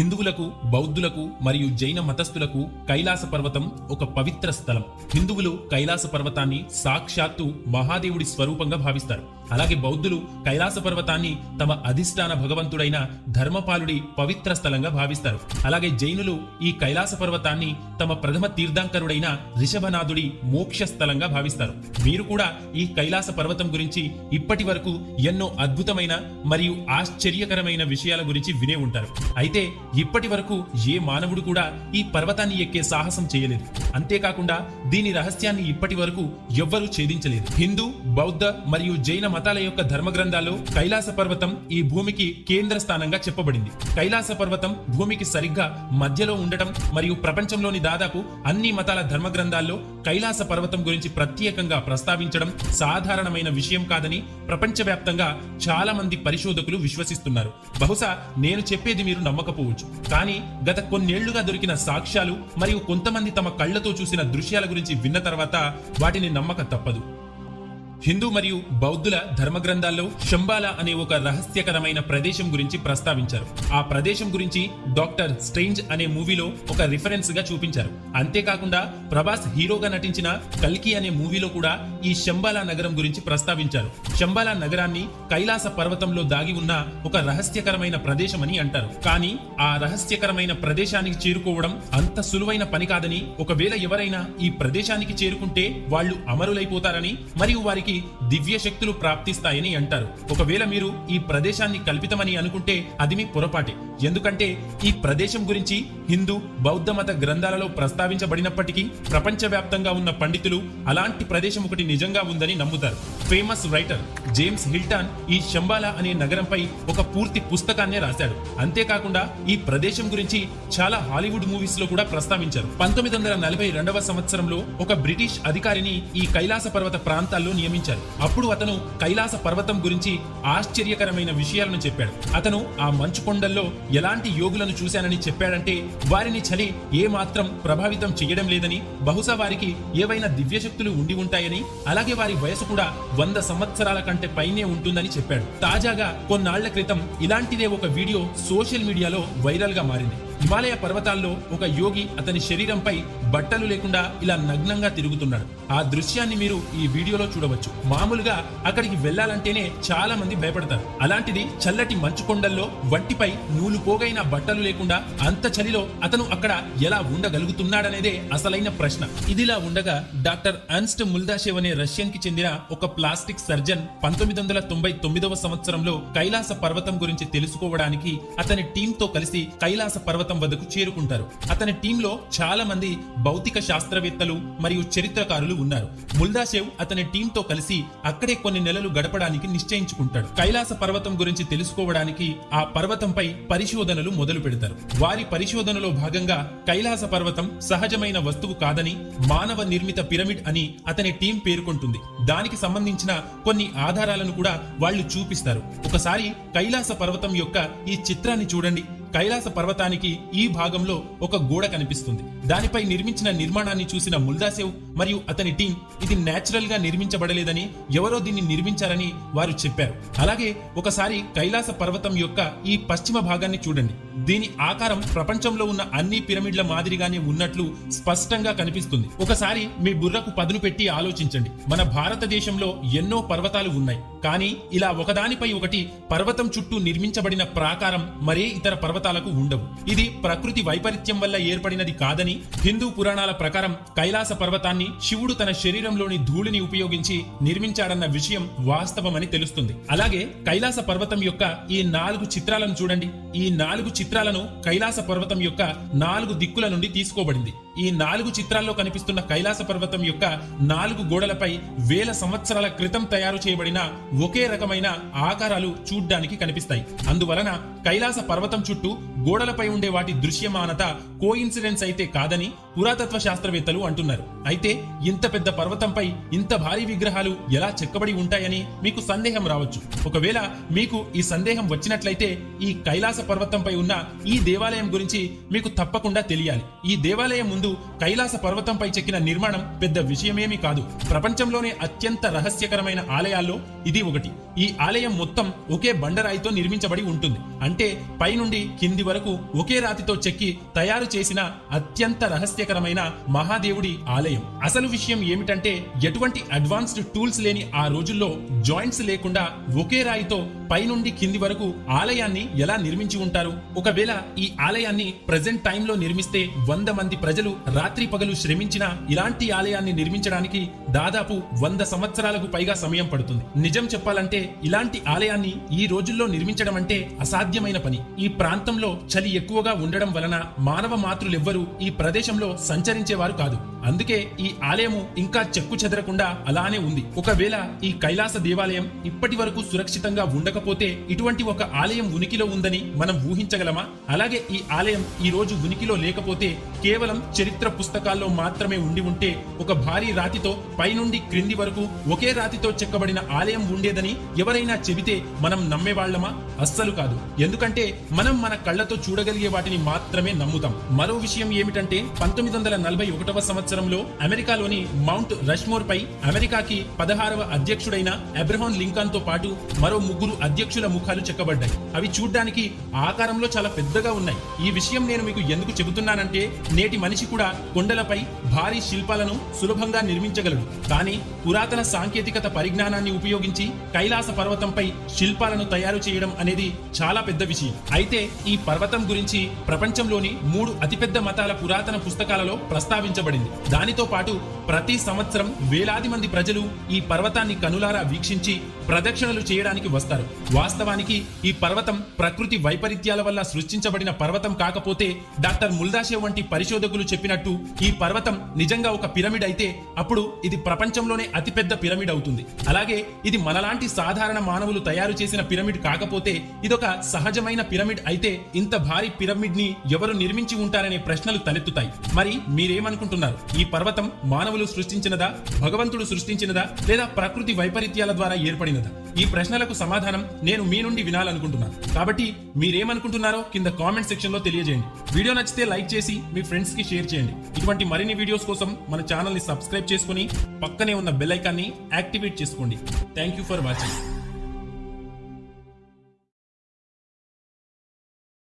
హిందువులకు బౌద్ధులకు మరియు జైన మతస్థులకు కైలాస పర్వతం ఒక పవిత్ర స్థలం. హిందువులు కైలాస పర్వతాన్ని సాక్షాత్తు మహాదేవుడి స్వరూపంగా భావిస్తారు. అలాగే బౌద్ధులు కైలాస పర్వతాన్ని తమ అధిష్టాన భగవంతుడైన ధర్మపాలుడి పవిత్ర స్థలంగా భావిస్తారు. అలాగే జైనులు ఈ కైలాస పర్వతాన్ని తమ ప్రథమ తీర్థంకరుడైన రిషభనాథుడి మోక్ష స్థలంగా భావిస్తారు. మీరు కూడా ఈ కైలాస పర్వతం గురించి ఇప్పటి వరకు ఎన్నో అద్భుతమైన మరియు ఆశ్చర్యకరమైన విషయాల గురించి వినే ఉంటారు. అయితే ఇప్పటి వరకు ఏ మానవుడు కూడా ఈ పర్వతాన్ని ఎక్కే సాహసం చేయలేదు. అంతేకాకుండా దీని రహస్యాన్ని ఇప్పటి వరకు ఎవ్వరూ ఛేదించలేదు. హిందూ బౌద్ధ మరియు జైన మతాల యొక్క ధర్మ గ్రంథాల్లో కైలాస పర్వతం ఈ భూమికి కేంద్ర స్థానంగా చెప్పబడింది. కైలాస పర్వతం భూమికి సరిగ్గా మధ్యలో ఉండటం మరియు ప్రపంచంలోని దాదాపు అన్ని మతాల ధర్మ గ్రంథాల్లో కైలాస పర్వతం గురించి ప్రత్యేకంగా ప్రస్తావించడం సాధారణమైన విషయం కాదని ప్రపంచవ్యాప్తంగా చాలా మంది పరిశోధకులు విశ్వసిస్తున్నారు. బహుశా నేను చెప్పేది మీరు నమ్మకపోవచ్చు. కానీ గత కొన్నేళ్ళుగా దొరికిన సాక్ష్యాలు మరియు కొంతమంది తమ కళ్ళతో చూసిన దృశ్యాల గురించి విన్న తర్వాత వాటిని నమ్మక తప్పదు. హిందూ మరియు బౌద్ధుల ధర్మ గ్రంథాల్లో శంబాల అనే ఒక రహస్యకరమైన ప్రదేశం గురించి ప్రస్తావించారు. ఆ ప్రదేశం గురించి డాక్టర్ స్ట్రేంజ్ అనే మూవీలో ఒక రిఫరెన్స్గా చూపించారు. అంతేకాకుండా ప్రభాస్ హీరోగా నటించిన కల్కి అనే మూవీలో కూడా ఈ శంబాలా నగరం గురించి ప్రస్తావించారు. శంబాలా నగరాన్ని కైలాస పర్వతంలో దాగి ఉన్న ఒక రహస్యకరమైన ప్రదేశం అని అంటారు. కానీ ఆ రహస్యకరమైన ప్రదేశానికి చేరుకోవడం అంత సులువైన పని కాదని ఒకవేళ ఎవరైనా ఈ ప్రదేశానికి చేరుకుంటే వాళ్ళు అమరులైపోతారని మరియు వారికి దివ్య శక్తులు ప్రాప్తిస్తాయని అంటారు. ఒకవేళ మీరు ఈ ప్రదేశాన్ని కల్పితమని అనుకుంటే అది మీ పొరపాటే. ఎందుకంటే ఈ ప్రదేశం గురించి హిందూ బౌద్ధ మత గ్రంథాలలో ప్రస్తావించబడినప్పటికీ ప్రపంచవ్యాప్తంగా ఉన్న పండితులు అలాంటి ప్రదేశం ఒకటి నిజంగా ఉందని నమ్ముతారు. ఫేమస్ రైటర్ జేమ్స్ హిల్టన్ ఈ శంబాలా అనే నగరంపై ఒక పూర్తి పుస్తకాన్నే రాశాడు. అంతేకాకుండా ఈ ప్రదేశం గురించి చాలా హాలీవుడ్ మూవీస్లో కూడా ప్రస్తావించారు. పంతొమ్మిది వందల నలభై రెండవ సంవత్సరంలో ఒక బ్రిటిష్ అధికారిని ఈ కైలాస పర్వత ప్రాంతాల్లో నియమించారు. అప్పుడు అతను కైలాస పర్వతం గురించి ఆశ్చర్యకరమైన విషయాలను చెప్పాడు. అతను ఆ మంచు కొండల్లో ఎలాంటి యోగులను చూశానని చెప్పాడంటే వారిని చలి ఏమాత్రం ప్రభావితం చేయడం లేదని బహుశా వారికి ఏవైనా దివ్యశక్తులు ఉండి ఉంటాయని అలాగే వారి వయసు కూడా వంద సంవత్సరాల కంటే పైనే ఉంటుందని చెప్పాడు. తాజాగా కొన్నాళ్ళ క్రితం ఇలాంటిదే ఒక వీడియో సోషల్ మీడియాలో వైరల్గా మారింది. హిమాలయ పర్వతాల్లో ఒక యోగి అతని శరీరంపై బట్టలు లేకుండా ఇలా నగ్నంగా తిరుగుతున్నాడు ఆ దృశ్యాన్ని మీరు ఈ వీడియోలో చూడవచ్చు. మామూలుగా అక్కడికి వెళ్ళాలంటేనే చాలా మంది భయపడతారు. అలాంటిది చల్లటి మంచు కొండల్లో వంటిపై నూలు పోగైన బట్టలు లేకుండా అంత చలిలో అతను అక్కడ ఎలా ఉండగలుగుతున్నాడనేదే అసలైన ప్రశ్న. ఇదిలా ఉండగా డాక్టర్ అన్స్ట్ ముల్దాషేవ్ అనే రష్యన్కి చెందిన ఒక ప్లాస్టిక్ సర్జన్ పంతొమ్మిది వందల తొంభై తొమ్మిదవ సంవత్సరంలో కైలాస పర్వతం గురించి తెలుసుకోవడానికి అతని టీంతో కలిసి కైలాస పర్వతం వద్దకు చేరుకుంటారు. అతని టీంలో చాలా మంది భౌతిక శాస్త్రవేత్తలు మరియు చరిత్రకారులు ఉన్నారు. ముల్దాషేవ్ అతని టీంతో కలిసి అక్కడే కొన్ని నెలలు గడపడానికి నిశ్చయించుకుంటాడు. కైలాస పర్వతం గురించి తెలుసుకోవడానికి ఆ పర్వతంపై పరిశోధనలు మొదలు పెడతారు. వారి పరిశోధనలో భాగంగా కైలాస పర్వతం సహజమైన వస్తువు కాదని మానవ నిర్మిత పిరమిడ్ అని అతని టీం పేర్కొంటుంది. దానికి సంబంధించిన కొన్ని ఆధారాలను కూడా వాళ్ళు చూపిస్తారు. ఒకసారి కైలాస పర్వతం యొక్క ఈ చిత్రాన్ని చూడండి. కైలాస పర్వతానికి ఈ భాగంలో ఒక గోడ కనిపిస్తుంది. దానిపై నిర్మించిన నిర్మాణాన్ని చూసిన ముల్దాసేవ్ మరియు అతని టీం ఇది నేచురల్గా నిర్మించబడలేదని ఎవరో దీన్ని నిర్మించారని వారు చెప్పారు. అలాగే ఒకసారి కైలాస పర్వతం యొక్క ఈ పశ్చిమ భాగాన్ని చూడండి. దీని ఆకారం ప్రపంచంలో ఉన్న అన్ని పిరమిడ్ల మాదిరిగానే ఉన్నట్లు స్పష్టంగా కనిపిస్తుంది. ఒకసారి మీ బుర్రకు పదును పెట్టి ఆలోచించండి. మన భారతదేశంలో ఎన్నో పర్వతాలు ఉన్నాయి. కానీ ఇలా ఒకదానిపై ఒకటి పర్వతం చుట్టూ నిర్మించబడిన ప్రాకారం మరే ఇతర పర్వతాలకు ఉండవు. ఇది ప్రకృతి వైపరీత్యం వల్ల ఏర్పడినది కాదని హిందూ పురాణాల ప్రకారం కైలాస పర్వతాన్ని శివుడు తన శరీరంలోని ధూళిని ఉపయోగించి నిర్మించాడన్న విషయం వాస్తవమని తెలుస్తుంది. అలాగే కైలాస పర్వతం యొక్క ఈ నాలుగు చిత్రాలను చూడండి. ఈ నాలుగు చిత్రాలను కైలాస పర్వతం యొక్క నాలుగు దిక్కుల నుండి తీసుకోబడింది. ఈ నాలుగు చిత్రాల్లో కనిపిస్తున్న కైలాస పర్వతం యొక్క నాలుగు గోడలపై వేల సంవత్సరాల క్రితం తయారు చేయబడిన ఒకే రకమైన ఆకారాలు చూడ్డానికి కనిపిస్తాయి. అందువలన కైలాస పర్వతం చుట్టూ గోడలపై ఉండే వాటి దృశ్యమానత కోయిన్సిడెన్స్ అయితే కాదని పురాతత్వ శాస్త్రవేత్తలు అంటున్నారు. అయితే ఇంత పెద్ద పర్వతంపై ఇంత భారీ విగ్రహాలు ఎలా చెక్కబడి ఉంటాయని మీకు సందేహం రావచ్చు. ఒకవేళ మీకు ఈ సందేహం వచ్చినట్లయితే ఈ కైలాస పర్వతంపై ఉన్న ఈ దేవాలయం గురించి మీకు తప్పకుండా తెలియాలి. ఈ దేవాలయం ముందు కైలాస పర్వతంపై చెక్కిన నిర్మాణం పెద్ద విషయమేమీ కాదు. ప్రపంచంలోనే అత్యంత రహస్యకరమైన ఆలయాల్లో ఇది ఒకటి. ఈ ఆలయం మొత్తం ఒకే బండరాయితో నిర్మించబడి ఉంటుంది. అంటే పైనుండి కింది వరకు ఒకే రాతితో చెక్కి తయారు చేసిన అత్యంత రహస్యకరమైన మహాదేవుడి ఆలయం. అసలు విషయం ఏమిటంటే ఎటువంటి అడ్వాన్స్డ్ టూల్స్ లేని ఆ రోజుల్లో జాయింట్స్ లేకుండా ఒకే రాయితో పైనుండి కింది వరకు ఆలయాన్ని ఎలా నిర్మించి ఉంటారు? ఒకవేళ ఈ ఆలయాన్ని ప్రజెంట్ టైంలో నిర్మిస్తే వంద మంది ప్రజలు రాత్రి పగలు శ్రమించిన ఇలాంటి ఆలయాన్ని నిర్మించడానికి దాదాపు వంద సంవత్సరాలకు పైగా సమయం పడుతుంది. నిజం చెప్పాలంటే ఇలాంటి ఆలయాన్ని ఈ రోజుల్లో నిర్మించడం అంటే అసాధ్యమైన పని. ఈ ప్రాంతంలో చలి ఎక్కువగా ఉండడం వలన మానవ మాతృలెవ్వరూ ఈ ప్రదేశంలో సంచరించేవారు కాదు. అందుకే ఈ ఆలయము ఇంకా చెక్కు చెదరకుండా అలానే ఉంది. ఒకవేళ ఈ కైలాస దేవాలయం ఇప్పటి వరకు సురక్షితంగా ఉండకపోతే ఇటువంటి ఒక ఆలయం ఉనికిలో ఉందని మనం ఊహించగలమా? అలాగే ఈ ఆలయం ఈ రోజు ఉనికిలో లేకపోతే కేవలం చరిత్ర పుస్తకాల్లో మాత్రమే ఉండి ఉంటే ఒక భారీ రాతితో పైనుండి క్రింది వరకు ఒకే రాతితో చెక్కబడిన ఆలయం ఉండేదని ఎవరైనా చెబితే మనం నమ్మేవాళ్ళమా? అస్సలు కాదు. ఎందుకంటే మనం మన కళ్ళతో చూడగలిగే వాటిని మాత్రమే నమ్ముతాం. మరో విషయం ఏమిటంటే పంతొమ్మిది వందల నలభై ఒకటవ సంవత్సరంలో అమెరికాలోని మౌంట్ రష్మోర్ పై అమెరికాకి పదహారవ అధ్యక్షుడైన అబ్రహాన్ లింకాన్తో పాటు మరో ముగ్గురు అధ్యక్షుల ముఖాలు చెక్కబడ్డాయి. అవి చూడ్డానికి ఆకారంలో చాలా పెద్దగా ఉన్నాయి. ఈ విషయం నేను మీకు ఎందుకు చెబుతున్నానంటే నేటి మనిషి కూడా కొండలపై భారీ శిల్పాలను సులభంగా నిర్మించగలడు. కానీ పురాతన సాంకేతికత పరిజ్ఞానాన్ని ఉపయోగించి కైలాస పర్వతంపై శిల్పాలను తయారు చేయడం అనేది చాలా పెద్ద విషయం. అయితే ఈ పర్వతం గురించి ప్రపంచంలోని మూడు అతిపెద్ద మతాల పురాతన పుస్తకాలలో ప్రస్తావించబడింది. దానితో పాటు ప్రతి సంవత్సరం వేలాది మంది ప్రజలు ఈ పర్వతాన్ని కనులారా వీక్షించి ప్రదక్షిణలు చేయడానికి వస్తారు. వాస్తవానికి ఈ పర్వతం ప్రకృతి వైపరీత్యాల వల్ల సృష్టించబడిన పర్వతం కాకపోతే డాక్టర్ ముల్దాషే వంటి పరిశోధకులు చెప్పినట్టు ఈ పర్వతం నిజంగా ఒక పిరమిడ్ అయితే అప్పుడు ఇది ప్రపంచంలోనే అతిపెద్ద పిరమిడ్ అవుతుంది. అలాగే ఇది మనలాంటి సాధారణ మానవులు తయారు చేసిన పిరమిడ్ కాకపోతే ఇదొక సహజమైన పిరమిడ్ అయితే ఇంత భారీ పిరమిడ్ని ఎవరు నిర్మించి ఉంటారనే ప్రశ్నలు తలెత్తుతాయి. మరి మీరేమనుకుంటున్నారు? ఈ పర్వతం మానవులు సృష్టించినదా? భగవంతుడు సృష్టించినదా? లేదా ప్రకృతి వైపరీత్యాల ద్వారా ఏర్పడినదా? ఈ ప్రశ్నలకు సమాధానం నేను మీ నుండి వినాలనుకుంటున్నాను. కాబట్టి మీరేమనుకుంటున్నారో కింద కామెంట్ సెక్షన్లో తెలియజేయండి. వీడియో నచ్చితే లైక్ చేసి మీ ఫ్రెండ్స్కి షేర్ చేయండి. ఇటువంటి మరిన్ని వీడియోస్ కోసం మన ఛానల్ని సబ్స్క్రైబ్ చేసుకుని పక్కనే ఉన్న బెల్ ఐకాన్ని యాక్టివేట్ చేసుకోండి. Thank you for watching.